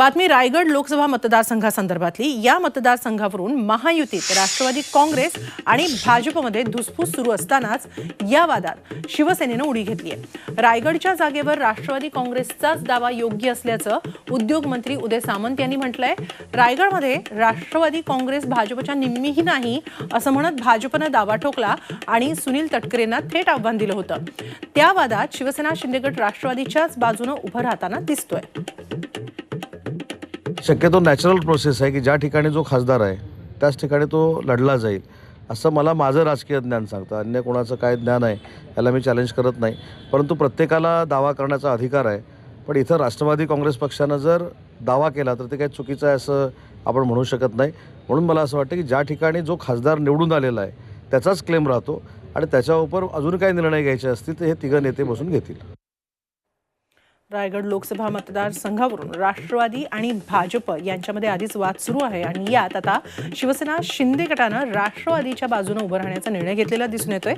बातमी रायगड लोकसभा मतदारसंघासंदर्भातली. या मतदारसंघावरून महायुतीत राष्ट्रवादी काँग्रेस आणि भाजपमध्ये धुसफूस सुरू असतानाच या वादात शिवसेनेनं उडी घेतली आहे रायगडच्या जागेवर राष्ट्रवादी काँग्रेसचाच दावा योग्य असल्याचं उद्योग मंत्री उदय सामंत यांनी म्हटलंय. रायगडमध्ये राष्ट्रवादी काँग्रेस भाजपच्या निम्मीही नाही असं म्हणत भाजपनं दावा ठोकला आणि सुनील तटकरेंना थेट आव्हान दिलं होतं. त्या वादात शिवसेना शिंदेगड राष्ट्रवादीच्याच बाजूनं उभं राहताना दिसतोय. शक्यतो नॅचरल प्रोसेस आहे की ज्या ठिकाणी जो खासदार आहे त्याच ठिकाणी तो लढला जाईल असं मला माझं राजकीय ज्ञान सांगतं. अन्य कोणाचं काय ज्ञान आहे याला मी चॅलेंज करत नाही. परंतु प्रत्येकाला दावा करण्याचा अधिकार आहे. पण इथं राष्ट्रवादी काँग्रेस पक्षानं जर दावा केला तर ते काही चुकीचं आहे असं आपण म्हणू शकत नाही. म्हणून मला असं वाटतं की ज्या ठिकाणी जो खासदार निवडून आलेला आहे त्याचाच क्लेम राहतो आणि त्याच्यावर अजून काही निर्णय घ्यायचे असतील तर हे तिघं नेते बसून घेतील. रायगड लोकसभा मतदारसंघावरून राष्ट्रवादी आणि भाजप यांच्यामध्ये आधीच वाद सुरू आहे आणि यात आता शिवसेना शिंदे गटानं राष्ट्रवादीच्या बाजूने उभं राहण्याचा निर्णय घेतलेला दिसून येतोय.